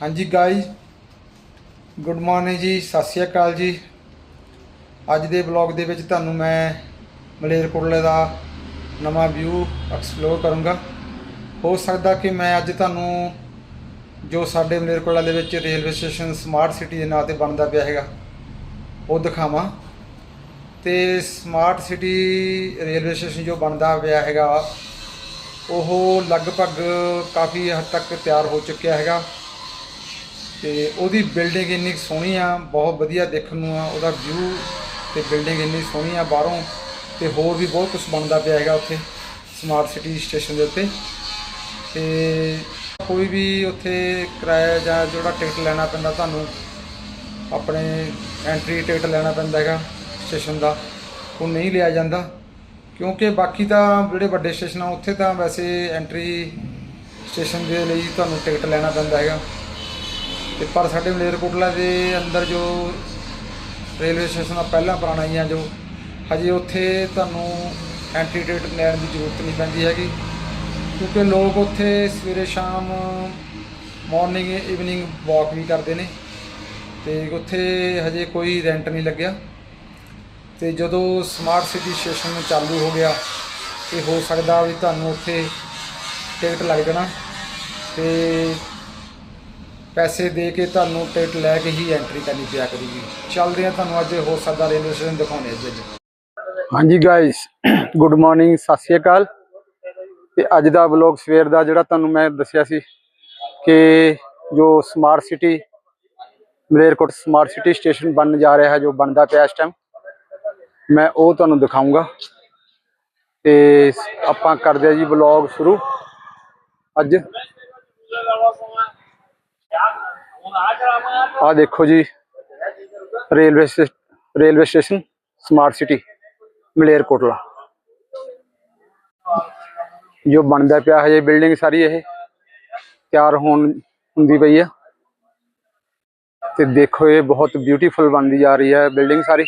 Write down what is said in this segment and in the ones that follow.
ਹਾਂਜੀ guys good morning ਜੀ, ਸਤਿ ਸ਼੍ਰੀ ਅਕਾਲ ਜੀ। ਅੱਜ ਦੇ ਬਲੌਗ ਦੇ ਵਿੱਚ ਤੁਹਾਨੂੰ ਮੈਂ ਮਲੇਰਕੋਟਲੇ ਦਾ ਨਵਾਂ ਵਿਊ ਐਕਸਪਲੋਰ ਕਰੂੰਗਾ। ਹੋ ਸਕਦਾ ਕਿ ਮੈਂ ਅੱਜ ਤੁਹਾਨੂੰ ਜੋ ਸਾਡੇ ਮਲੇਰਕੋਟਲਾ ਦੇ ਵਿੱਚ ਰੇਲਵੇ ਸਟੇਸ਼ਨ ਸਮਾਰਟ ਸਿਟੀ ਦੇ ਨਾਂ ਤੇ ਬਣਦਾ ਪਿਆ ਹੈਗਾ, ਉਹ ਦਿਖਾਵਾਂ। ਤੇ ਸਮਾਰਟ ਸਿਟੀ ਰੇਲਵੇ ਸਟੇਸ਼ਨ ਜੋ ਬਣਦਾ ਪਿਆ ਹੈਗਾ, ਉਹ ਲਗਭਗ ਕਾਫੀ ਹੱਦ ਤੱਕ ਤਿਆਰ ਹੋ ਚੁੱਕਿਆ ਹੈਗਾ। ਤੇ ਉਹਦੀ ਬਿਲਡਿੰਗ ਇੰਨੀ ਕੁ ਸੋਹਣੀ ਆ, ਬਹੁਤ ਵਧੀਆ ਦੇਖਣ ਨੂੰ ਆ, ਉਹਦਾ ਵਿਊ ਤੇ ਬਿਲਡਿੰਗ ਇੰਨੀ ਸੋਹਣੀ ਆ ਬਾਹਰੋਂ ਤੇ ਹੋਰ ਵੀ ਬਹੁਤ ਕੁਝ ਬਣਦਾ ਪਿਆ ਹੈਗਾ ਉੱਥੇ ਸਮਾਰਟ ਸਿਟੀ ਸਟੇਸ਼ਨ ਦੇ ਉੱਤੇ। ਤੇ ਕੋਈ ਵੀ ਉੱਥੇ ਕਿਰਾਇਆ ਜਾਂ ਜਿਹੜਾ ਟਿਕਟ ਲੈਣਾ ਪੈਂਦਾ ਤੁਹਾਨੂੰ, ਆਪਣੇ ਐਂਟਰੀ ਟਿਕਟ ਲੈਣਾ ਪੈਂਦਾ ਹੈਗਾ ਸਟੇਸ਼ਨ ਦਾ, ਉਹ ਨਹੀਂ ਲਿਆ ਜਾਂਦਾ। ਕਿਉਂਕਿ ਬਾਕੀ ਤਾਂ ਜਿਹੜੇ ਵੱਡੇ ਸਟੇਸ਼ਨ ਆ, ਉੱਥੇ ਤਾਂ ਵੈਸੇ ਐਂਟਰੀ ਸਟੇਸ਼ਨ ਦੇ ਲਈ ਤੁਹਾਨੂੰ ਟਿਕਟ ਲੈਣਾ ਪੈਂਦਾ ਹੈਗਾ। ਤੇ ਪਰ ਸਾਡੇ ਮਲੇਰਕੋਟਲਾ ਦੇ ਅੰਦਰ ਜੋ ਰੇਲਵੇ ਸਟੇਸ਼ਨ ਆ, ਪਹਿਲਾਂ ਪੁਰਾਣਾ ਹੀ ਆ ਜੋ, ਹਜੇ ਉੱਥੇ ਤੁਹਾਨੂੰ ਐਂਟਰੀ ਟਿਕਟ ਲੈਣ ਦੀ ਜ਼ਰੂਰਤ ਨਹੀਂ ਪੈਂਦੀ ਹੈਗੀ। ਕਿਉਂਕਿ ਲੋਕ ਉੱਥੇ ਸਵੇਰੇ ਸ਼ਾਮ ਮਾਰਨਿੰਗ ਈਵਨਿੰਗ ਵਾਕ ਵੀ ਕਰਦੇ ਨੇ। ਤੇ ਉੱਥੇ ਹਜੇ ਕੋਈ ਰੈਂਟ ਨਹੀਂ ਲੱਗਿਆ। ਤੇ ਜਦੋਂ ਸਮਾਰਟ ਸਿਟੀ ਸਟੇਸ਼ਨ ਚਾਲੂ ਹੋ ਗਿਆ, ਤੇ ਹੋ ਸਕਦਾ ਵੀ ਤੁਹਾਨੂੰ ਉੱਥੇ ਟਿਕਟ ਲੱਗ ਜਾਣਾ। ਤੇ ਪੈਸੇ ਦੇ ਕੇ ਤੁਹਾਨੂੰ ਟਿਕਟ ਲੈ ਕੇ ਹੀ ਐਂਟਰੀ ਕਰਨੀ ਪਿਆ ਕਰੇਗੀ। ਚੱਲਦੇ ਆ ਤੁਹਾਨੂੰ ਅੱਜ ਹੋ ਸਕਦਾ ਰੇਲਵੇ ਸਟੇਸ਼ਨ ਦਿਖਾਉਣੇ ਅੱਜ ਅੱਜ। ਹਾਂਜੀ ਗਾਇਸ ਗੁੱਡ ਮਾਰਨਿੰਗ ਸਤਿ ਸ਼੍ਰੀ ਅਕਾਲ। ਤੇ ਅੱਜ ਦਾ ਵਲੌਗ ਸਵੇਰ ਦਾ ਜਿਹੜਾ ਤੁਹਾਨੂੰ ਮੈਂ ਦੱਸਿਆ ਸੀ ਕਿ ਜੋ ਸਮਾਰਟ ਸਿਟੀ ਮਲੇਰਕੋਟ ਸਮਾਰਟ ਸਿਟੀ ਸਟੇਸ਼ਨ ਬਣਨ ਜਾ ਰਿਹਾ ਹੈ, ਜੋ ਬਣਦਾ ਪਿਆ ਇਸ ਟਾਈਮ ਮੈਂ ਉਹ ਤੁਹਾਨੂੰ ਦਿਖਾਊਂਗਾ। ਤੇ ਆਪਾਂ ਕਰਦੇ ਆ ਜੀ ਵਲੌਗ ਸ਼ੁਰੂ। ਅੱਜ ਆ ਦੇਖੋ ਜੀ, railway stay- railway station smart city Malerkotla. ਜੋ ਬਣਦਾ ਪਿਆ ਹਜੇ ਬਿਲਡਿੰਗ ਸਾਰੀ ਇਹ ਤਿਆਰ ਹੋਣ ਹੁੰਦੀ ਪਈ ਆ। ਤੇ ਦੇਖੋ ਇਹ ਬਹੁਤ ਬਿਊਟੀਫੁਲ ਬਣਦੀ ਜਾ ਰਹੀ ਹੈ ਬਿਲਡਿੰਗ ਸਾਰੀ।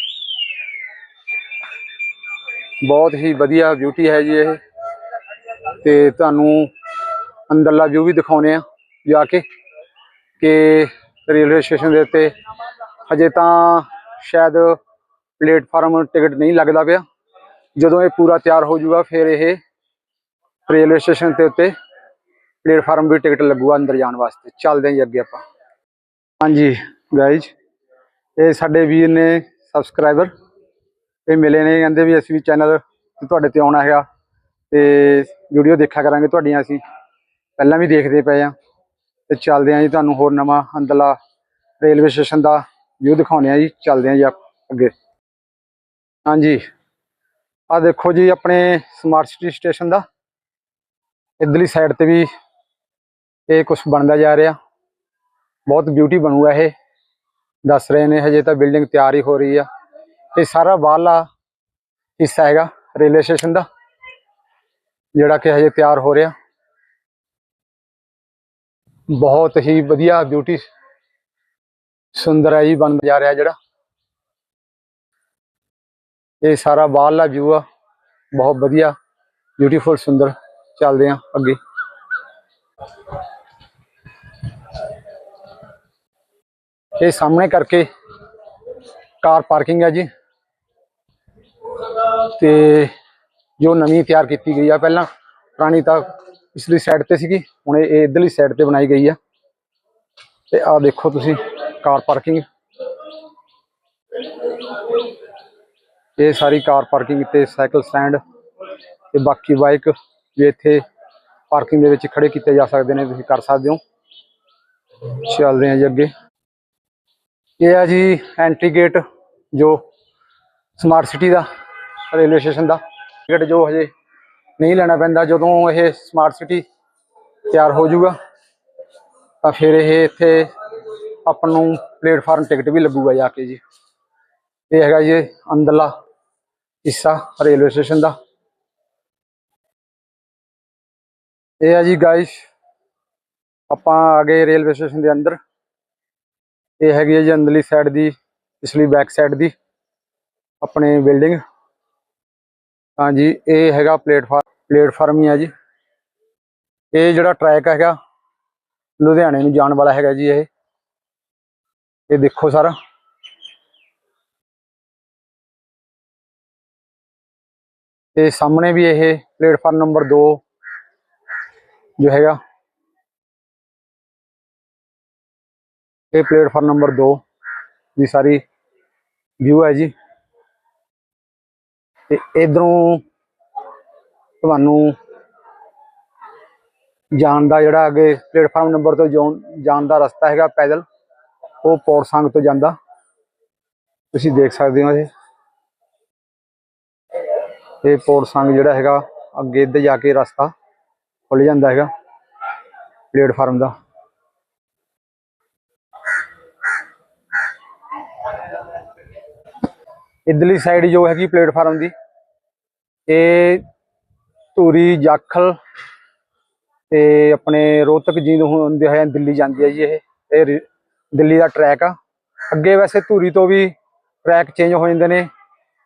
ਬਹੁਤ ਹੀ ਵਧੀਆ ਬਿਊਟੀ ਹੈ ਜੀ ਇਹ। ਤੇ ਤੁਹਾਨੂੰ ਅੰਦਰਲਾ ਵਿਊ ਵੀ ਦਿਖਾਉਨੇ ਆ ਜਾ ਕੇ ਕਿ ਰੇਲਵੇ ਸਟੇਸ਼ਨ ਦੇ ਉੱਤੇ। ਹਜੇ ਤਾਂ ਸ਼ਾਇਦ ਪਲੇਟਫਾਰਮ ਟਿਕਟ ਨਹੀਂ ਲੱਗਦਾ ਪਿਆ। ਜਦੋਂ ਇਹ ਪੂਰਾ ਤਿਆਰ ਹੋ ਜਾਊਗਾ ਫਿਰ ਇਹ ਰੇਲਵੇ ਸਟੇਸ਼ਨ ਦੇ ਉੱਤੇ ਪਲੇਟਫਾਰਮ ਵੀ ਟਿਕਟ ਲੱਗੂਗਾ ਅੰਦਰ ਜਾਣ ਵਾਸਤੇ। ਚੱਲਦੇ ਹਾਂ ਜੀ ਅੱਗੇ ਆਪਾਂ। ਹਾਂਜੀ ਗਾਇਜ਼ ਇਹ ਸਾਡੇ ਵੀਰ ਨੇ ਸਬਸਕ੍ਰਾਈਬਰ ਇਹ ਮਿਲੇ ਨੇ, ਕਹਿੰਦੇ ਵੀ ਅਸੀਂ ਵੀ ਚੈਨਲ ਤੁਹਾਡੇ ਤੇ ਆਉਣਾ ਹੈਗਾ। ਤੇ ਵੀਡੀਓ ਦੇਖਿਆ ਕਰਾਂਗੇ ਤੁਹਾਡੀਆਂ ਅਸੀਂ। ਪਹਿਲਾਂ ਵੀ ਦੇਖਦੇ ਪਏ ਆ ਤੇ ਚੱਲਦੇ ਆ ਜੀ ਤੁਹਾਨੂੰ ਹੋਰ ਨਵਾਂ ਅੰਦਰਲਾ ਰੇਲਵੇ ਸਟੇਸ਼ਨ ਦਾ ਵਿਊ ਦਿਖਾਉਣੇ ਆ ਜੀ, ਚੱਲਦੇ ਆ ਜੀ ਅੱਗੇ। ਹਾਂਜੀ ਆ ਦੇਖੋ ਜੀ ਆਪਣੇ ਸਮਾਰਟ ਸਿਟੀ ਸਟੇਸ਼ਨ ਦਾ। ਇਧਰਲੀ ਸਾਈਡ ਤੇ ਵੀ ਇਹ ਕੁਝ ਬਣਦਾ ਜਾ ਰਿਹਾ। ਬਹੁਤ ਬਿਊਟੀ ਬਣੂਗਾ ਇਹ। ਦੱਸ ਰਹੇ ਨੇ ਹਜੇ ਤਾਂ ਬਿਲਡਿੰਗ ਤਿਆਰ ਹੀ ਹੋ ਰਹੀ ਆ। ਇਹ ਸਾਰਾ ਬਾਹਰਲਾ ਹਿੱਸਾ ਹੈਗਾ ਰੇਲਵੇ ਸਟੇਸ਼ਨ ਦਾ, ਜਿਹੜਾ ਕਿ ਹਜੇ ਤਿਆਰ ਹੋ ਰਿਹਾ। ਬਹੁਤ ਹੀ ਵਧੀਆ ਬਿਊਟੀ ਸੁੰਦਰ ਹੈ ਜੀ ਬਣ ਜਾ ਰਿਹਾ ਜਿਹੜਾ। ਇਹ ਸਾਰਾ ਬਾਹਰਲਾ ਵਿਊ ਆ। ਬਹੁਤ ਵਧੀਆ ਬਿਊਟੀਫੁਲ ਸੁੰਦਰ ਚੱਲਦੇ ਆ ਅੱਗੇ। ਇਹ ਸਾਹਮਣੇ ਕਰਕੇ ਕਾਰ ਪਾਰਕਿੰਗ ਹੈ ਜੀ। ਤੇ ਜੋ ਨਵੀਂ ਤਿਆਰ ਕੀਤੀ ਗਈ ਆ ਪਹਿਲਾਂ, ਪੁਰਾਣੀ ਤਾਂ ਪਿਛਲੀ ਸਾਈਡ ਤੇ ਸੀਗੀ, ਹੁਣ ਇਹ ਇਧਰਲੀ ਸਾਈਡ ਤੇ ਬਣਾਈ ਗਈ ਆ। ਤੇ ਆਹ ਦੇਖੋ ਤੁਸੀਂ, ਕਾਰ ਪਾਰਕਿੰਗ ਇਹ ਸਾਰੀ ਕਾਰ ਪਾਰਕਿੰਗ ਤੇ ਸਾਈਕਲ ਸਟੈਂਡ ਤੇ ਬਾਕੀ ਬਾਈਕ ਵੀ ਇੱਥੇ ਪਾਰਕਿੰਗ ਦੇ ਵਿੱਚ ਖੜੇ ਕੀਤੇ ਜਾ ਸਕਦੇ ਨੇ, ਤੁਸੀਂ ਕਰ ਸਕਦੇ ਹੋ। ਚੱਲਦੇ ਹਾਂ ਜੀ ਅੱਗੇ। ਇਹ ਆ ਜੀ ਐਂਟਰੀ ਗੇਟ ਜੋ ਸਮਾਰਟ ਸਿਟੀ ਦਾ ਰੇਲਵੇ ਸਟੇਸ਼ਨ ਦਾ। ਗੇਟ ਜੋ ਹਜੇ ਨਹੀਂ ਲੈਣਾ ਪੈਂਦਾ। ਜਦੋਂ ਇਹ ਸਮਾਰਟ ਸਿਟੀ ਤਿਆਰ ਹੋ ਜਾਊਗਾ, ਤਾਂ ਫਿਰ ਇਹ ਇੱਥੇ ਆਪਾਂ ਨੂੰ ਪਲੇਟਫਾਰਮ ਟਿਕਟ ਵੀ ਲੱਗੂਗਾ ਜਾ ਕੇ ਜੀ। ਇਹ ਹੈਗਾ ਜੀ ਅੰਦਰਲਾ ਹਿੱਸਾ ਰੇਲਵੇ ਸਟੇਸ਼ਨ ਦਾ। ਇਹ ਆ ਜੀ ਗਾਇਸ ਆਪਾਂ ਆ ਗਏ ਰੇਲਵੇ ਸਟੇਸ਼ਨ ਦੇ ਅੰਦਰ। ਇਹ ਹੈਗੀ ਹੈ ਜੀ ਅੰਦਰਲੀ ਸਾਈਡ ਦੀ, ਪਿਛਲੀ ਬੈਕ ਸਾਈਡ ਦੀ ਆਪਣੇ ਬਿਲਡਿੰਗ ਹਾਂਜੀ, ਇਹ ਹੈਗਾ ਪਲੇਟਫਾਰਮ ਪਲੇਟਫਾਰਮ ਹੀ ਆ ਜੀ। ਇਹ ਜਿਹੜਾ ਟਰੈਕ ਹੈਗਾ, ਲੁਧਿਆਣੇ ਨੂੰ ਜਾਣ ਵਾਲਾ ਹੈਗਾ ਜੀ ਇਹ। ਇਹ ਦੇਖੋ ਸਾਰਾ। ਤੇ ਸਾਹਮਣੇ ਵੀ ਇਹ ਪਲੇਟਫਾਰਮ ਨੰਬਰ 2 ਜੋ ਹੈਗਾ। ਇਹ ਪਲੇਟਫਾਰਮ ਨੰਬਰ 2 ਦੀ ਸਾਰੀ ਵਿਊ ਹੈ ਜੀ। ਤੇ ਇਧਰੋਂ ਤੁਹਾਨੂੰ ਜਾਣ ਦਾ ਜਿਹੜਾ ਅੱਗੇ ਪਲੇਟਫਾਰਮ ਨੰਬਰ ਤੋਂ ਜਾਣ- ਜਾਣ ਦਾ ਰਸਤਾ ਹੈਗਾ ਪੈਦਲ, ਉਹ ਪੌਰਸੰਗ ਤੋਂ ਜਾਂਦਾ। ਤੁਸੀਂ ਦੇਖ ਸਕਦੇ ਹੋ ਇਹ। ਇਹ ਪੌਰਸੰਗ ਜਿਹੜਾ ਹੈਗਾ, ਅੱਗੇ ਇੱਧਰ ਜਾ ਕੇ ਰਸਤਾ ਖੁੱਲ ਜਾਂਦਾ ਹੈਗਾ, ਪਲੇਟਫਾਰਮ ਦਾ। ਇਧਰਲੀ ਸਾਈਡ ਜੋ ਹੈਗੀ ਪਲੇਟਫਾਰਮ ਦੀ, ਇਹ ਧੂਰੀ, ਜਾਖਲ ਤੇ ਆਪਣੇ ਰੋਹਤਕ ਜੀ ਨੂੰ ਹੁੰਦੇ ਹੋਏ ਦਿੱਲੀ ਜਾਂਦੀ ਹੈ ਜੀ ਇਹ। ਇਹ ਦਿੱਲੀ ਦਾ ਟਰੈਕ ਆ। ਅੱਗੇ ਵੈਸੇ ਧੂਰੀ ਤੋਂ ਵੀ ਟਰੈਕ ਚੇਂਜ ਹੋ ਜਾਂਦੇ ਨੇ।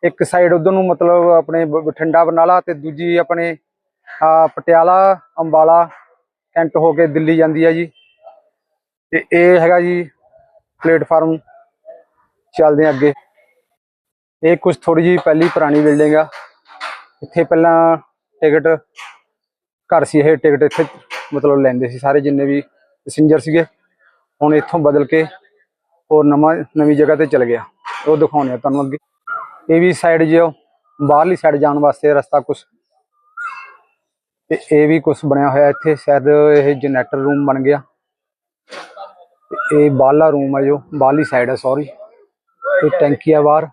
ਇੱਕ ਸਾਈਡ ਉਧਰ ਨੂੰ ਮਤਲਬ ਆਪਣੇ ਬ- ਬਠਿੰਡਾ, ਬਰਨਾਲਾ ਤੇ ਦੂਜੀ ਆਪਣੇ ਪਟਿਆਲਾ, ਅੰਬਾਲਾ ਕੈਂਟ ਹੋ ਕੇ ਦਿੱਲੀ ਜਾਂਦੀ ਹੈ ਜੀ। ਤੇ ਇਹ ਹੈਗਾ ਜੀ ਪਲੇਟਫਾਰਮ। ਚੱਲਦੇ ਆ ਅੱਗੇ। ਇਹ ਕੁਝ ਥੋੜੀ ਜੀ ਪਹਿਲੀ ਪੁਰਾਣੀ ਬਿਲਡਿੰਗ ਆ। ਇੱਥੇ ਪਹਿਲਾਂ ਟਿਕਟ ਘਰ ਸੀ ਇਹ ਟਿਕਟ ਇੱਥੇ ਮਤਲਬ ਲੈਂਦੇ ਸੀ ਸਾਰੇ ਜਿੰਨੇ ਵੀ ਪੈਸੇਂਜਰ ਸੀਗੇ। ਹੁਣ ਇੱਥੋਂ ਬਦਲ ਕੇ ਹੋਰ ਨਵਾਂ, ਨਵੀਂ ਜਗ੍ਹਾ ਤੇ ਚਲ ਗਿਆ। ਉਹ ਦਿਖਾਉਣੇ ਆ ਤੁਹਾਨੂੰ ਅੱਗੇ। ਇਹ ਵੀ ਸਾਈਡ ਜੋ ਬਾਹਰਲੀ ਸਾਈਡ ਜਾਣ ਵਾਸਤੇ ਰਸਤਾ ਕੁਛ ਤੇ ਇਹ ਵੀ ਕੁਛ ਬਣਿਆ ਹੋਇਆ ਇੱਥੇ। ਸ਼ਾਇਦ ਇਹ ਜਨਰੇਟਰ ਰੂਮ ਬਣ ਗਿਆ। ਇਹ ਬਾਹਰਲਾ ਰੂਮ ਹੈ ਜੋ, ਬਾਹਰਲੀ ਸਾਈਡ ਹੈ ਸੌਰੀ ਇਹ ਟੈਂਕੀ ਆ ਬਾਹਰ।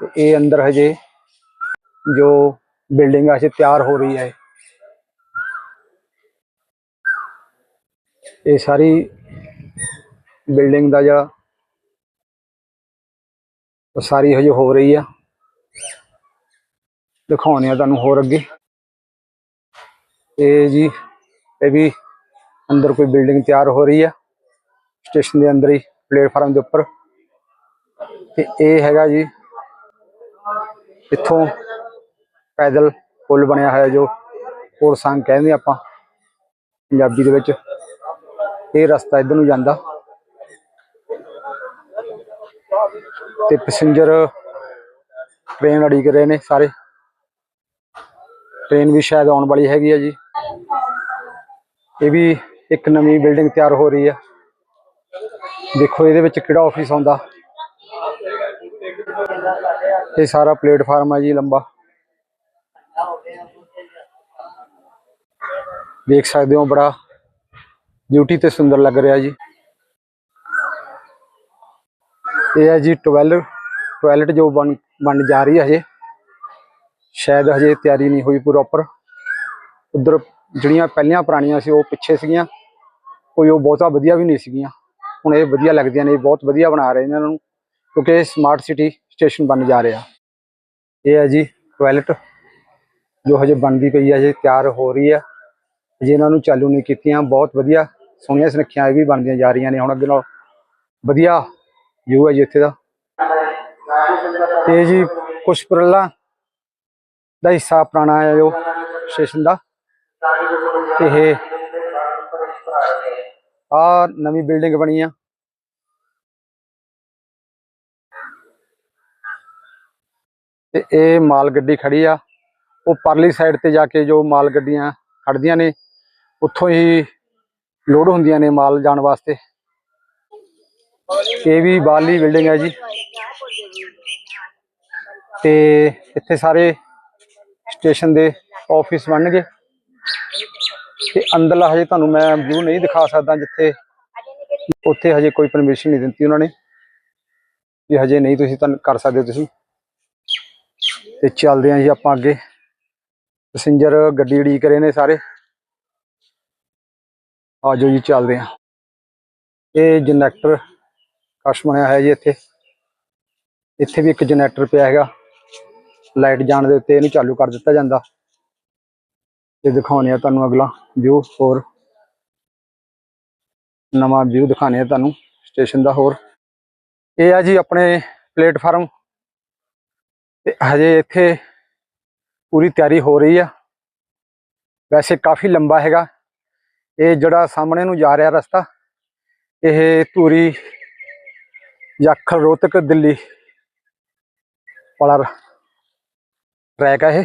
ਤੇ ਇਹ ਅੰਦਰ ਹਜੇ ਜੋ ਬਿਲਡਿੰਗ ਆ ਹਜੇ ਤਿਆਰ ਹੋ ਰਹੀ ਹੈ। ਇਹ ਸਾਰੀ ਬਿਲਡਿੰਗ ਦਾ ਜਿਹੜਾ ਉਹ ਸਾਰੀ ਹਜੇ ਹੋ ਰਹੀ ਆ। ਦਿਖਾਉਣੇ ਆ ਤੁਹਾਨੂੰ ਹੋਰ ਅੱਗੇ। ਇਹ ਜੀ, ਇਹ ਵੀ ਅੰਦਰ ਕੋਈ ਬਿਲਡਿੰਗ ਤਿਆਰ ਹੋ ਰਹੀ ਆ। ਸਟੇਸ਼ਨ ਦੇ ਅੰਦਰ ਹੀ, ਪਲੇਟਫਾਰਮ ਦੇ ਉੱਪਰ। ਤੇ ਇਹ ਹੈਗਾ ਜੀ, ਇੱਥੋਂ ਪੈਦਲ ਪੁਲ ਬਣਿਆ ਹੋਇਆ ਜੋ ਕੋੜ ਸੰਗ ਕਹਿੰਦੇ ਆਪਾਂ, ਪੰਜਾਬੀ ਦੇ ਵਿੱਚ। ਇਹ ਰਸਤਾ ਇਧਰ ਨੂੰ ਜਾਂਦਾ। ਤੇ ਪੈਸੇਂਜਰ ਟ੍ਰੇਨ ਅੜੀਕ ਰਹੇ ਨੇ ਸਾਰੇ। ਟ੍ਰੇਨ ਵੀ ਸ਼ਾਇਦ ਆਉਣ ਵਾਲੀ ਹੈਗੀ ਆ ਜੀ। ਇਹ ਵੀ ਇੱਕ ਨਵੀਂ ਬਿਲਡਿੰਗ ਤਿਆਰ ਹੋ ਰਹੀ ਆ। ਦੇਖੋ ਇਹਦੇ ਵਿੱਚ ਕਿਹੜਾ ਆਫਿਸ ਆਉਂਦਾ। ਇਹ ਸਾਰਾ ਪਲੇਟਫਾਰਮ ਹੈ ਜੀ ਲੰਬਾ। ਦੇਖ ਸਕਦੇ ਹੋ ਬੜਾ ਬਿਊਟੀ ਤੇ ਸੁੰਦਰ ਲੱਗ ਰਿਹਾ ਜੀ। ਇਹ ਹੈ ਜੀ ਟਾਇਲਟ ਟੋਇਲਟ ਜੋ ਬਣ ਬਣ ਜਾ ਰਹੀ ਹੈ ਹਜੇ। ਸ਼ਾਇਦ ਹਜੇ ਤਿਆਰੀ ਨਹੀਂ ਹੋਈ ਪ੍ਰੋਪਰ ਉਧਰ ਜਿਹੜੀਆਂ ਪਹਿਲੀਆਂ ਪੁਰਾਣੀਆਂ ਸੀ, ਉਹ ਪਿੱਛੇ ਸੀਗੀਆਂ। ਕੋਈ ਉਹ ਬਹੁਤਾ ਵਧੀਆ ਵੀ ਨਹੀਂ ਸੀਗੀਆਂ। ਹੁਣ ਇਹ ਵਧੀਆ ਲੱਗਦੀਆਂ ਨੇ ਬਹੁਤ ਵਧੀਆ ਬਣਾ ਰਹੇ ਨੇ ਇਹਨਾਂ ਨੂੰ, ਕਿਉਂਕਿ ਇਹ ਸਮਾਰਟ ਸਿਟੀ ਸਟੇਸ਼ਨ ਬਣ ਜਾ ਰਿਹਾ। ਇਹ ਹੈ ਜੀ ਟਾਇਲਟ ਜੋ ਹਜੇ ਬਣਦੀ ਪਈ ਹੈ, ਹਜੇ ਤਿਆਰ ਹੋ ਰਹੀ ਹੈ। ਜੇ ਇਹਨਾਂ ਨੂੰ ਚਾਲੂ ਨਹੀਂ ਕੀਤੀਆਂ, ਬਹੁਤ ਵਧੀਆ ਸੋਹਣੀਆਂ ਸੁਨੱਖੀਆਂ ਇਹ ਵੀ ਬਣਦੀਆਂ ਜਾ ਰਹੀਆਂ ਨੇ ਹੁਣ ਅੱਗੇ ਨਾਲ। ਵਧੀਆ ਵਿਊ ਹੈ ਜੀ ਇੱਥੇ ਦਾ। ਤੇ ਜੀ ਕੁਛ ਕੁਸ਼ਪੁਰਲਾ ਦਾ ਹਿੱਸਾ ਪੁਰਾਣਾ ਹੈ ਜੋ ਸਟੇਸ਼ਨ ਦਾ। ਇਹ ਆ ਨਵੀਂ ਬਿਲਡਿੰਗ ਬਣੀ ਆ। ਤੇ ਇਹ ਮਾਲ ਗੱਡੀ ਖੜੀ ਆ। ਉਹ ਪਰਲੀ ਸਾਈਡ ਤੇ ਜਾ ਕੇ ਜੋ ਮਾਲ ਗੱਡੀਆਂ ਖੜਦੀਆਂ ਨੇ ਉੱਥੋਂ ਹੀ ਲੋਡ ਹੁੰਦੀਆਂ ਨੇ ਮਾਲ ਜਾਣ ਵਾਸਤੇ। ਇਹ ਵੀ ਬਾਹਰਲੀ ਬਿਲਡਿੰਗ ਹੈ ਜੀ। ਤੇ ਇੱਥੇ ਸਾਰੇ ਸਟੇਸ਼ਨ ਦੇ ਆਫਿਸ ਬਣਨਗੇ। ਤੇ ਅੰਦਰਲਾ ਹਜੇ ਤੁਹਾਨੂੰ ਮੈਂ ਵਿਊ ਨਹੀਂ ਦਿਖਾ ਸਕਦਾ ਜਿੱਥੇ ਉੱਥੇ ਹਜੇ ਕੋਈ ਪਰਮਿਸ਼ਨ ਨਹੀਂ ਦਿੱਤੀ ਉਹਨਾਂ ਨੇ। ਵੀ ਹਜੇ ਨਹੀਂ ਤੁਸੀਂ ਤਾਂ ਕਰ ਸਕਦੇ ਤੁਸੀਂ। ਤੇ ਚੱਲਦੇ ਆਂ ਜੀ ਆਪਾਂ ਅੱਗੇ। ਪੈਸੇਂਜਰ ਗੱਡੀ ਉਡੀਕ ਰਹੇ ਨੇ ਸਾਰੇ। ਆਜੋ ਜੀ, ਚੱਲਦੇ ਆਂ ਇਹ ਜਨਰੇਟਰ ਕਸ਼ ਬਣਿਆ ਹੋਇਆ ਜੀ ਇੱਥੇ। ਇੱਥੇ ਵੀ ਇੱਕ ਜਨਰੇਟਰ ਪਿਆ ਹੈਗਾ। ਲਾਈਟ ਜਾਣ ਦੇ ਉੱਤੇ ਇਹਨੂੰ ਚਾਲੂ ਕਰ ਦਿੱਤਾ ਜਾਂਦਾ। ਤੇ ਦਿਖਾਉਣੇ ਆ ਤੁਹਾਨੂੰ ਅਗਲਾ ਵਿਊ ਹੋਰ। ਨਵਾਂ ਵਿਊ ਦਿਖਾਣੇ ਆ ਤੁਹਾਨੂੰ ਸਟੇਸ਼ਨ ਦਾ ਹੋਰ। ਇਹ ਆ ਜੀ ਆਪਣੇ ਪਲੇਟਫਾਰਮ ਤੇ ਹਜੇ ਇੱਥੇ ਪੂਰੀ ਤਿਆਰੀ ਹੋ ਰਹੀ ਆ। ਵੈਸੇ ਕਾਫੀ ਲੰਬਾ ਹੈਗਾ। ਇਹ ਜਿਹੜਾ ਸਾਹਮਣੇ ਨੂੰ ਜਾ ਰਿਹਾ ਰਸਤਾ, ਇਹ ਧੂਰੀ ਜਾਖਲ ਰੋਹਤਕ ਦਿੱਲੀ ਵਾਲਾ ਟਰੈਕ ਹੈ ਇਹ।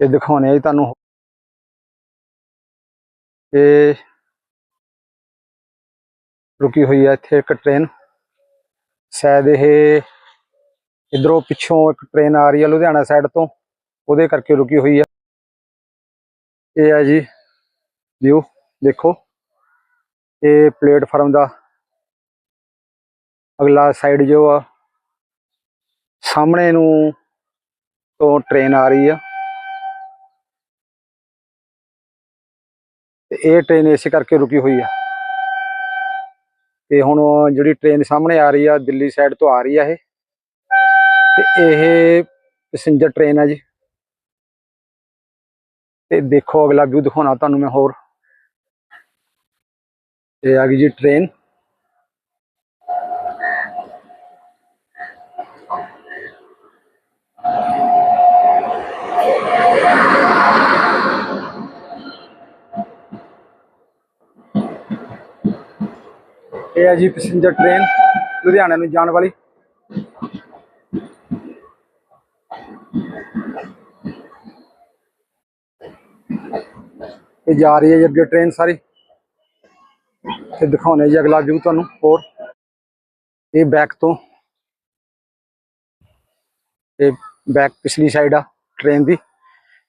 ਇਹ ਦਿਖਾਉਣੇ ਆ ਜੀ ਤੁਹਾਨੂੰ। ਇਹ ਰੁਕੀ ਹੋਈ ਹੈ ਇੱਥੇ ਇੱਕ ਟ੍ਰੇਨ ਸ਼ਾਇਦ ਇਹ ਇਧਰੋਂ ਪਿੱਛੋਂ ਇੱਕ ਟ੍ਰੇਨ ਆ ਰਹੀ ਹੈ ਲੁਧਿਆਣਾ ਸਾਈਡ ਤੋਂ, ਉਹਦੇ ਕਰਕੇ ਰੁਕੀ ਹੋਈ ਹੈ ਇਹ ਹੈ ਜੀ ਵਿਊ ਦੇਖੋ। ਇਹ ਪਲੇਟਫਾਰਮ ਦਾ ਅਗਲਾ ਸਾਈਡ ਜੋ ਆ, ਸਾਹਮਣੇ ਨੂੰ ਤੋਂ ਟ੍ਰੇਨ ਆ ਰਹੀ ਆ। ਤੇ ਇਹ ਟ੍ਰੇਨ ਇਸੇ ਕਰਕੇ ਰੁਕੀ ਹੋਈ ਆ। ਤੇ ਹੁਣ ਜਿਹੜੀ ਟ੍ਰੇਨ ਸਾਹਮਣੇ ਆ ਰਹੀ ਆ, ਦਿੱਲੀ ਸਾਈਡ ਤੋਂ ਆ ਰਹੀ ਆ ਇਹ। ਤੇ ਇਹ ਪੈਸੇਂਜਰ ਟ੍ਰੇਨ ਆ ਜੀ। ਤੇ ਦੇਖੋ ਅਗਲਾ ਵਿਊ ਦਿਖਾਉਣਾ ਤੁਹਾਨੂੰ ਮੈਂ ਹੋਰ। ਇਹ ਆ ਗਈ ਜੀ ਟ੍ਰੇਨ ਇਹ ਹੈ ਜੀ ਪੈਸੇਂਜਰ ਟ੍ਰੇਨ ਲੁਧਿਆਣਾ ਨੂੰ ਜਾਣ ਵਾਲੀ। ਇਹ ਜਾ ਰਹੀ ਹੈ ਜੀ ਅੱਗੇ ਟ੍ਰੇਨ ਸਾਰੀ। ਤੇ ਦਿਖਾਉਣੇ ਜੀ ਅਗਲਾ ਵਿਊ ਤੁਹਾਨੂੰ ਹੋਰ। ਇਹ ਬੈਕ ਤੋਂ। ਇਹ ਬੈਕ ਪਿਛਲੀ ਸਾਈਡ ਆ ਟ੍ਰੇਨ ਦੀ।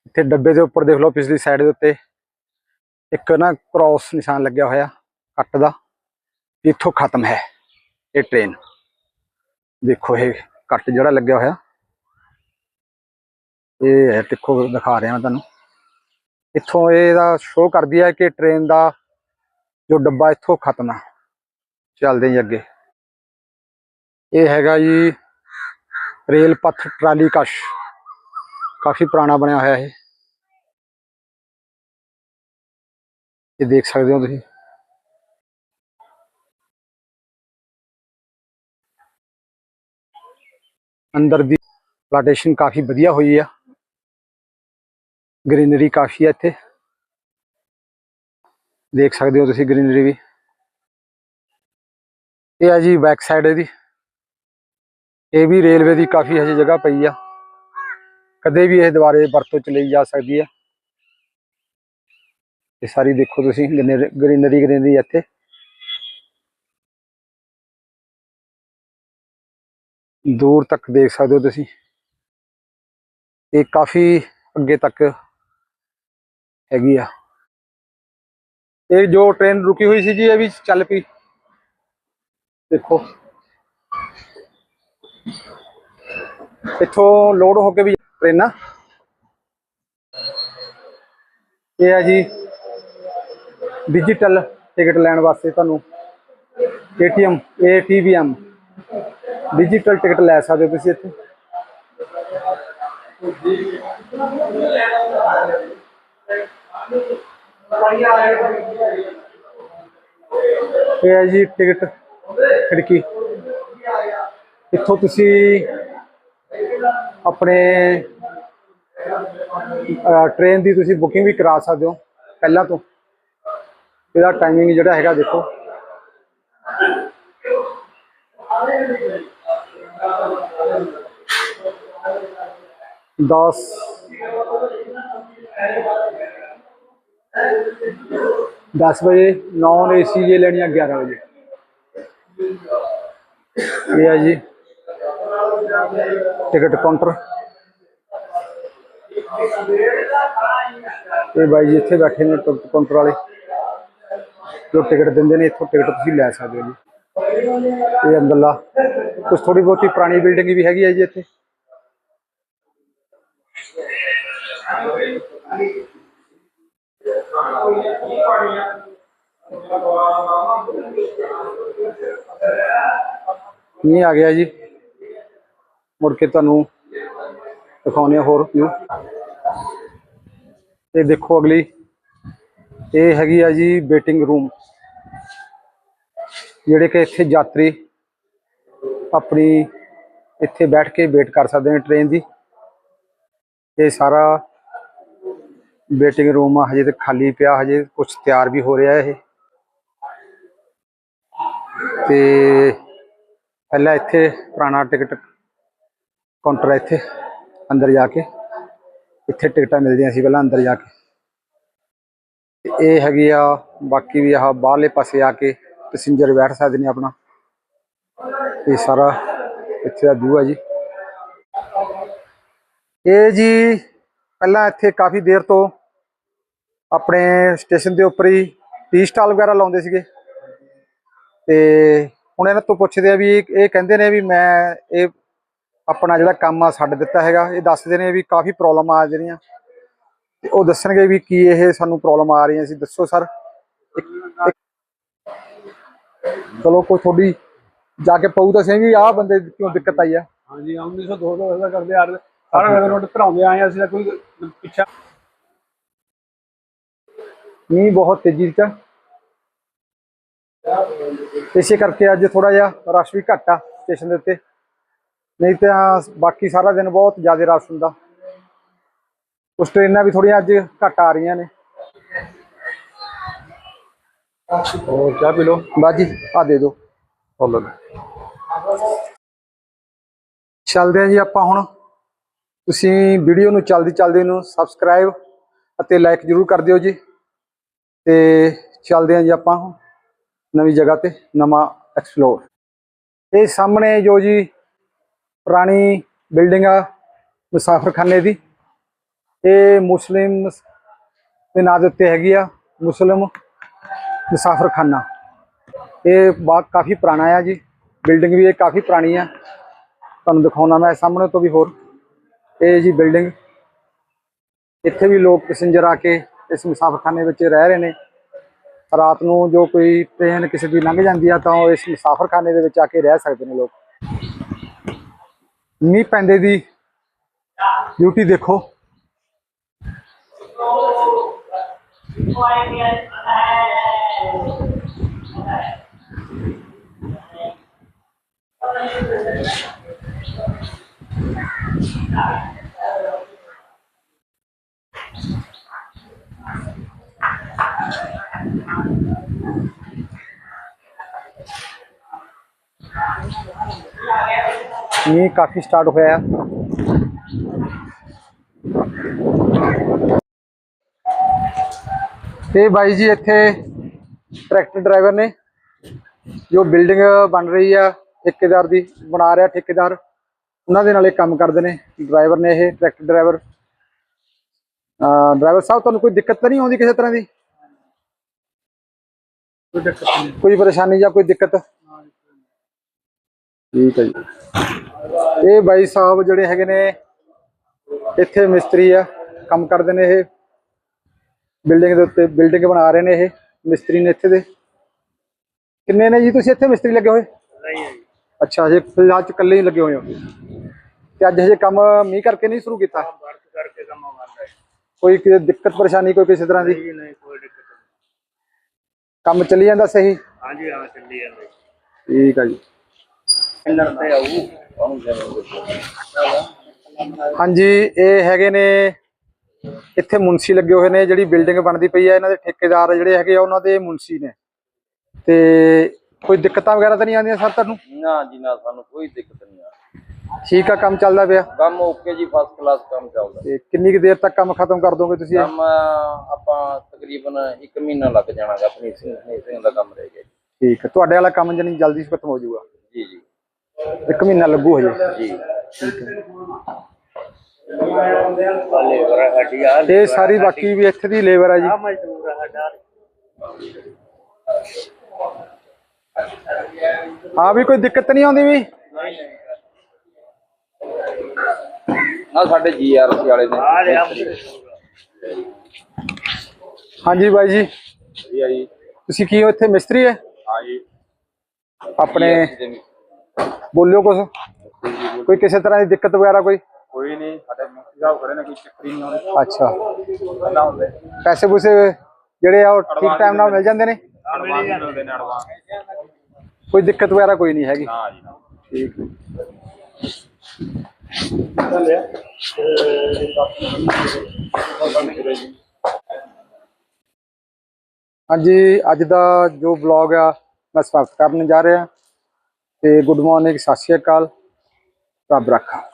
ਇੱਥੇ ਡੱਬੇ ਦੇ ਉੱਪਰ ਦੇਖ ਲਓ ਪਿਛਲੀ ਸਾਈਡ ਦੇ ਉੱਤੇ। ਇੱਕ ਨਾ ਕ੍ਰਾਸ ਨਿਸ਼ਾਨ ਲੱਗਿਆ ਹੋਇਆ, ਕੱਟ ਦਾ। ਇੱਥੋਂ ਖਤਮ ਹੈ ਇਹ ਟ੍ਰੇਨ ਦੇਖੋ ਇਹ ਕੱਟ ਜਿਹੜਾ ਲੱਗਿਆ ਹੋਇਆ। ਇਹ ਹੈ, ਦੇਖੋ ਦਿਖਾ ਰਿਹਾ ਮੈਂ ਤੁਹਾਨੂੰ। ਇੱਥੋਂ ਇਹਦਾ ਸ਼ੋਅ ਕਰਦੀ ਹੈ ਕਿ ਟ੍ਰੇਨ ਦਾ ਜੋ ਡੱਬਾ ਇੱਥੋਂ ਖਤਮ ਹੈ ਚੱਲਦੇ ਜੀ ਅੱਗੇ। ਇਹ ਹੈਗਾ ਜੀ ਰੇਲ ਪਥ ਟਰਾਲੀ ਕਸ਼। ਕਾਫੀ ਪੁਰਾਣਾ ਬਣਿਆ ਹੋਇਆ ਇਹ। ਇਹ ਦੇਖ ਸਕਦੇ ਹੋ ਤੁਸੀਂ। ਅੰਦਰ ਦੀ ਪਲਾਟੇਸ਼ਨ ਕਾਫੀ ਵਧੀਆ ਹੋਈ ਆ। ਗ੍ਰੀਨਰੀ ਕਾਫੀ ਆ ਇੱਥੇ। ਦੇਖ ਸਕਦੇ ਹੋ ਤੁਸੀਂ ਗ੍ਰੀਨਰੀ ਵੀ। ਇਹ ਹੈ ਜੀ ਬੈਕ ਸਾਈਡ ਇਹਦੀ। ਇਹ ਵੀ ਰੇਲਵੇ ਦੀ ਕਾਫੀ ਹਜੇ ਜਗ੍ਹਾ ਪਈ ਆ। ਕਦੇ ਵੀ ਇਹ ਦੁਬਾਰੇ ਵਰਤੋਂ ਚ ਲਈ ਜਾ ਸਕਦੀ ਆ। ਇਹ ਸਾਰੀ ਦੇਖੋ ਤੁਸੀਂ ਗ੍ਰੀਨਰੀ ਗ੍ਰੀਨਰੀ ਇੱਥੇ। ਦੂਰ ਤੱਕ ਦੇਖ ਸਕਦੇ ਹੋ ਤੁਸੀਂ। ਇਹ ਕਾਫੀ ਅੱਗੇ ਤੱਕ ਹੈਗੀ ਆ। ਇਹ ਜੋ ਟ੍ਰੇਨ ਰੁਕੀ ਹੋਈ ਸੀ ਜੀ ਇਹ ਵੀ ਚੱਲ ਪਈ। ਦੇਖੋ। ਇੱਥੋਂ ਲੋਡ ਹੋ ਕੇ ਵੀ ਟ੍ਰੇਨਾਂ ਇਹ ਆ ਜੀ ਡਿਜੀਟਲ ਟਿਕਟ ਲੈਣ ਵਾਸਤੇ ਤੁਹਾਨੂੰ ਏਟੀਐਮ, ਏਟੀਵੀਐਮ ਡਿਜੀਟਲ ਟਿਕਟ ਲੈ ਸਕਦੇ ਹੋ ਤੁਸੀਂ ਇੱਥੇ। ਇਹ ਹੈ ਜੀ ਟਿਕਟ, ਖਿੜਕੀ। ਇੱਥੋਂ ਤੁਸੀਂ ਆਪਣੇ ਟ੍ਰੇਨ ਦੀ ਤੁਸੀਂ ਬੁਕਿੰਗ ਵੀ ਕਰਾ ਸਕਦੇ ਹੋ, ਪਹਿਲਾਂ ਤੋਂ। ਇਹਦਾ ਟਾਈਮਿੰਗ ਜਿਹੜਾ ਹੈਗਾ ਦੇਖੋ। ਦਸ। ਦਸ ਵਜੇ ਨੌਨ ਏਸੀ ਜੇ ਲੈਣੀਆਂ 11 ਵਜੇ। ਇਹ ਹੈ ਜੀ, ਟਿਕਟ ਕਾਊਂਟਰ। ਇਹ ਬਾਈ ਜੀ ਇੱਥੇ ਬੈਠੇ ਨੇ ਟਿਕਟ ਕਾਊਂਟਰ ਵਾਲੇ। ਜੋ ਟਿਕਟ ਦਿੰਦੇ ਨੇ, ਇੱਥੋਂ ਟਿਕਟ ਤੁਸੀਂ ਲੈ ਸਕਦੇ ਹੋ ਜੀ। ਇਹ ਅੰਦਰਲਾ। ਕੁਝ ਥੋੜੀ ਬਹੁਤੀ ਪੁਰਾਣੀ ਬਿਲਡਿੰਗ ਵੀ ਹੈਗੀ ਹੈ ਜੀ ਇੱਥੇ। ਨਹੀਂ ਆ ਗਿਆ ਜੀ। ਮੁੜ ਕੇ ਤੁਹਾਨੂੰ ਦਿਖਾਉਂਦੇ ਹਾਂ ਹੋਰ ਵਿਊ ਇਹ ਦੇਖੋ ਅਗਲੀ। ਇਹ ਹੈਗੀ ਆ ਜੀ ਵੇਟਿੰਗ ਰੂਮ ਜਿਹੜੇ ਕਿ ਇੱਥੇ ਯਾਤਰੀ ਆਪਣੀ ਇੱਥੇ ਬੈਠ ਕੇ ਵੇਟ ਕਰ ਸਕਦੇ ਨੇ ਟ੍ਰੇਨ ਦੀ। ਇਹ ਸਾਰਾ ਵੇਟਿੰਗ ਰੂਮ ਆ, ਹਜੇ ਤੇ ਖਾਲੀ ਪਿਆ, ਹਜੇ ਕੁਝ ਤਿਆਰ ਵੀ ਹੋ ਰਿਹਾ ਇਹ। ਤੇ ਪਹਿਲਾਂ ਇੱਥੇ ਪੁਰਾਣਾ ਟਿਕਟ, ਕਾਊਂਟਰ ਹੈ ਇੱਥੇ, ਅੰਦਰ ਜਾ ਕੇ। ਇੱਥੇ ਟਿਕਟਾਂ ਮਿਲਦੀਆਂ ਸੀ ਪਹਿਲਾਂ ਅੰਦਰ ਜਾ ਕੇ। ਇਹ ਹੈਗੀ ਆ, ਬਾਕੀ ਵੀ ਆਹ ਬਾਹਰਲੇ ਪਾਸੇ ਆ ਕੇ ਪੈਸੇਂਜਰ ਬੈਠ ਸਕਦੇ ਨੇ ਆਪਣਾ। ਇਹ ਸਾਰਾ ਇੱਥੇ ਦਾ ਵਿਊ ਹੈ ਜੀ। ਇਹ ਜੀ, ਪਹਿਲਾਂ ਇੱਥੇ ਕਾਫੀ ਦੇਰ ਤੋਂ ਆਪਣੇ ਸਟੇਸ਼ਨ ਦੇ ਉੱਪਰ ਹੀ ਟੀ ਸਟਾਲ ਵਗੈਰਾ ਲਾਉਂਦੇ ਸੀਗੇ। ਤੇ ਹੁਣ ਇਹਨਾਂ ਤੋਂ ਪੁੱਛਦੇ ਆ ਵੀ ਇਹ ਕਹਿੰਦੇ ਨੇ ਵੀ ਮੈਂ ਇਹ ਆਪਣਾ ਜਿਹੜਾ ਕੰਮ ਆ ਛੱਡ ਦਿੱਤਾ ਹੈਗਾ। ਇਹ ਦੱਸਦੇ ਨੇ ਵੀ ਕਾਫੀ ਪ੍ਰੋਬਲਮ ਆ ਜਿਹੜੀਆਂ। ਤੇ ਉਹ ਦੱਸਣਗੇ ਵੀ ਕੀ ਇਹ ਸਾਨੂੰ ਪ੍ਰੋਬਲਮ ਆ ਰਹੀਆਂ ਸੀ। ਦੱਸੋ ਸਰ। ਚਲੋ ਕੋਈ ਤੁਹਾਡੀ ਜਾ ਕੇ ਪਊ ਤਾਂ ਸਹੀ ਵੀ ਆਹ ਬੰਦੇ ਕਿਉਂ ਦਿੱਕਤ ਆਈ ਆ? ਹਾਂਜੀ 1902 ਤੋਂ ਕਰਦੇ ਆ ਰਹੇ ਸਾਰਾ ਰੋਡ ਭਰਾਉਂਦੇ ਆਏ ਅਸੀਂ ਕੋਈ ਪਿੱਛਾ ਮੀਂਹ ਬਹੁਤ ਤੇਜ਼ੀ ਚ ਇਸੇ ਕਰਕੇ ਅੱਜ ਥੋੜਾ ਜਿਹਾ ਰਸ਼ ਵੀ ਘੱਟ ਆ ਸਟੇਸ਼ਨ ਦੇ ਉੱਤੇ। ਨਹੀਂ ਤਾਂ ਬਾਕੀ ਸਾਰਾ ਦਿਨ ਬਹੁਤ ਜ਼ਿਆਦਾ ਰਸ਼ ਹੁੰਦਾ। ਕੁਝ ਟ੍ਰੇਨਾਂ ਵੀ ਥੋੜੀਆਂ ਅੱਜ ਘੱਟ ਆ ਰਹੀਆਂ ਨੇ। ਹੋਰ ਚਾਹ ਪੀ ਲਓ। ਬਾਜੀ ਆ ਦੇ ਦਿਓ। ਫੋਲੋ ਚੱਲਦੇ ਹਾਂ ਜੀ ਆਪਾਂ ਹੁਣ। ਤੁਸੀਂ ਵੀਡੀਓ ਨੂੰ ਚਲਦੀ ਚਲਦੀ ਨੂੰ ਸਬਸਕ੍ਰਾਈਬ ਅਤੇ ਲਾਈਕ ਜਰੂਰ ਕਰ ਦਿਓ ਜੀ। ਤੇ ਚੱਲਦੇ ਹਾਂ ਜੀ ਆਪਾਂ ਨਵੀਂ ਜਗ੍ਹਾ ਤੇ, ਨਵਾਂ ਐਕਸਪਲੋਰ ਇਹ ਸਾਹਮਣੇ ਜੋ ਜੀ ਪੁਰਾਣੀ ਬਿਲਡਿੰਗ ਆ, ਮੁਸਾਫਰਖਾਨੇ ਦੀ, ਇਹ ਮੁਸਲਿਮ ਦੇ ਨਾਂ ਦੇ ਉੱਤੇ ਹੈਗੀ ਆ, ਮੁਸਲਿਮ ਮੁਸਾਫਰਖਾਨਾ। ਇਹ ਬਾਗ ਕਾਫੀ ਪੁਰਾਣਾ ਆ ਜੀ ਬਿਲਡਿੰਗ ਵੀ ਇਹ ਕਾਫੀ ਪੁਰਾਣੀ ਆ। ਤੁਹਾਨੂੰ ਦਿਖਾਉਣਾ ਮੈਂ ਸਾਹਮਣੇ ਤੋਂ ਵੀ ਹੋਰ। ਇਹ ਜੀ ਬਿਲਡਿੰਗ ਇੱਥੇ ਵੀ ਲੋਕ ਪੈਸੇਂਜਰ ਆ ਕੇ ਇਸ ਮੁਸਾਫਰਖਾਨੇ ਵਿੱਚ ਰਹਿ ਰਹੇ ਨੇ। ਰਾਤ ਨੂੰ ਜੋ ਕੋਈ ਟ੍ਰੇਨ ਕਿਸੇ ਦੀ ਲੰਘ ਜਾਂਦੀ ਆ ਤਾਂ ਉਹ ਇਸ ਮੁਸਾਫਰਖਾਨੇ ਦੇ ਵਿੱਚ ਆ ਕੇ ਰਹਿ ਸਕਦੇ ਨੇ ਲੋਕ। ਮੀਂਹ ਪੈਂਦੇ ਦੀ ਡਿਊਟੀ ਦੇਖੋ। ਮੀਂਹ ਕਾਫੀ ਸਟਾਰਟ ਹੋਇਆ। ਤੇ ਬਾਈ ਜੀ ਇੱਥੇ ਟਰੈਕਟਰ ਡਰਾਈਵਰ ਨੇ, ਜੋ ਬਿਲਡਿੰਗ ਬਣ ਰਹੀ ਆ, ਠੇਕੇਦਾਰ ਦੀ, ਬਣਾ ਰਿਹਾ ਠੇਕੇਦਾਰ। ਉਹਨਾਂ ਦੇ ਨਾਲ ਇਹ ਕੰਮ ਕਰਦੇ ਨੇ ਡਰਾਈਵਰ ਨੇ ਇਹ ਟਰੈਕਟਰ ਡਰਾਈਵਰ ਡਰਾਈਵਰ ਸਾਹਿਬ, ਤੁਹਾਨੂੰ ਕੋਈ ਦਿੱਕਤ ਤਾਂ ਨਹੀਂ ਆਉਂਦੀ ਕਿਸੇ ਤਰ੍ਹਾਂ ਦੀ? ਕੋਈ ਦਿੱਕਤ ਨਹੀਂ। ਕੋਈ ਪਰੇਸ਼ਾਨੀ ਜਾਂ ਕੋਈ ਦਿੱਕਤ? ਠੀਕ ਹੈ ਜੀ। ਇਹ ਬਾਈ ਸਾਹਿਬ ਜਿਹੜੇ ਹੈਗੇ ਨੇ ਇੱਥੇ ਮਿਸਤਰੀ ਆ ਕੰਮ ਕਰਦੇ ਨੇ ਇਹ। ਬਿਲਡਿੰਗ ਦੇ ਉੱਤੇ ਬਿਲਡਿੰਗ ਬਣਾ ਰਹੇ ਨੇ ਇਹ ਮਿਸਤਰੀ ਨੇ ਇੱਥੇ ਦੇ। ਕਿੰਨੇ ਨੇ ਜੀ ਤੁਸੀਂ ਇੱਥੇ ਮਿਸਤਰੀ ਲੱਗੇ ਹੋਏ? ਨਹੀਂ ਹੈ ਜੀ। ਅੱਛਾ ਹਜੇ ਫਿਲਹਾਲ ਚ ਇਕੱਲੇ ਹੀ ਲੱਗੇ ਹੋਏ ਹੋ। ਤੇ ਅੱਜ ਹਜੇ ਕੰਮ ਮੀਂਹ ਕਰਕੇ ਨਹੀਂ ਸ਼ੁਰੂ ਕੀਤਾ? ਵਰਕ ਕਰਕੇ ਕੰਮ ਆਉਂਦਾ ਹੈ। ਕੋਈ ਕਿਸੇ ਦਿੱਕਤ ਪਰੇਸ਼ਾਨੀ ਕੋਈ ਕਿਸੇ ਤਰ੍ਹਾਂ ਦੀ? ਨਹੀਂ। ਕੰਮ ਚੱਲੀ ਜਾਂਦਾ ਸਹੀ? ਹਾਂਜੀ ਹਾਂ ਚੱਲੀ ਜਾਂਦਾ ਠੀਕ ਆ ਜੀ। ਇੰਦਰ ਤੇ ਆਊ ਹਾਂਜੀ ਇਹ ਹੈਗੇ ਨੇ ਇੱਥੇ ਮੁੰਸੀ ਲੱਗੇ ਹੋਏ ਨੇ ਜਿਹੜੀ ਬਿਲਡਿੰਗ ਬਣਦੀ ਪਈ ਹੈ ਇਹਨਾਂ ਦੇ ਠੇਕੇਦਾਰ ਜਿਹੜੇ ਹੈਗੇ ਆ ਉਹਨਾਂ ਦੇ ਮੁੰਸੀ ਨੇ। ਤੇ ਕੋਈ ਦਿੱਕਤਾਂ ਵਗੈਰਾ ਤਾਂ ਨਹੀਂ ਆਉਂਦੀਆਂ ਸਰ ਤੁਹਾਨੂੰ? ਨਾ ਜੀ ਨਾ ਸਾਨੂੰ ਕੋਈ ਦਿੱਕਤ ਨਹੀਂ ਆ। ਠੀਕ ਆ ਕੰਮ ਚੱਲਦਾ ਪਿਆ? ਕੰਮ ਓਕੇ ਜੀ ਫਸਟ ਕਲਾਸ ਕੰਮ ਚੱਲਦਾ। ਤੇ ਕਿੰਨੀ ਕੁ ਦੇਰ ਤੱਕ ਕੰਮ ਖਤਮ ਕਰ ਦੋਗੇ ਤੁਸੀਂ? ਇਹ? ਕੰਮ ਆਪਾਂ ਤਕਰੀਬਨ 1 ਮਹੀਨਾ ਲੱਗ ਜਾਣਾਗਾ ਫਿਨਿਸ਼ਿੰਗ ਫਿਨਿਸ਼ਿੰਗ ਦਾ ਕੰਮ ਰਹਿ ਗਿਆ ਜੀ। ਠੀਕ ਹੈ ਤੁਹਾਡੇ ਵਾਲਾ ਕੰਮ ਜਨੀ ਜਲਦੀ ਖਤਮ ਹੋ ਜਾਊਗਾ? ਜੀ ਜੀ। ਇੱਕ ਮਹੀਨਾ ਲੱਗੂ ਹਜੇ? ਜੀ। ਲੇਬਰ ਹੱਡੀ ਆ ਤੇ ਸਾਰੀ ਬਾਕੀ ਵੀ ਇੱਥੇ ਦੀ ਲੇਬਰ ਹੈ ਜੀ? ਮਜ਼ਦੂਰ ਆ ਹਾਂ ਵੀ ਕੋਈ ਦਿੱਕਤ ਨਹੀਂ ਆਉਂਦੀ ਵੀ? ਆ ਸਾਡੇ ਜੀਆਰਸੀ ਵਾਲੇ ਨੇ। ਆ ਰਿਹਾ। ਹਾਂਜੀ ਬਾਈ ਜੀ। ਜੀ ਆ ਜੀ। ਤੁਸੀਂ ਕੀ ਹੋ ਇੱਥੇ ਮਿਸਤਰੀ ਹੈ? ਹਾਂ ਜੀ। ਆਪਣੇ GRC ਦੇ ਬੋਲਿਓ ਕੁਛ। ਕੋਈ ਕਿਸੇ ਤਰ੍ਹਾਂ ਦੀ ਦਿੱਕਤ ਵਗੈਰਾ ਕੋਈ? ਕੋਈ ਨਹੀਂ ਸਾਡੇ ਮੁਖੀ ਸਾਹਿਬ ਖੜੇ ਨੇ ਕੋਈ ਚੱਕਰ ਹੀ ਨਹੀਂ ਆਉਂਦੀ। ਅੱਛਾ। ਪਹਿਲਾਂ ਹੁੰਦੇ। ਪੈਸੇ ਪੂਸੇ ਜਿਹੜੇ ਆ ਉਹ ਠੀਕ ਟਾਈਮ ਨਾਲ ਮਿਲ ਜਾਂਦੇ ਨੇ? ਅਡਵਾਂਸ ਮਿਲਦੇ ਨੇ ਅਡਵਾਂਸ ਕੋਈ ਦਿੱਕਤ ਵਗੈਰਾ ਕੋਈ ਨਹੀਂ ਹੈਗੀ। ਹਾਂ ਜੀ ਨਾ। ਠੀਕ ਹਾਂਜੀ, ਅੱਜ ਦਾ ਜੋ ਵਲੌਗ ਆ, ਮੈਂ ਸਮਾਪਤ ਕਰਨ ਜਾ ਰਿਹਾ। ਤੇ ਗੁੱਡ ਮਾਰਨਿੰਗ ਸਤਿ ਸ਼੍ਰੀ ਅਕਾਲ। ਰੱਬ ਰੱਖਾ।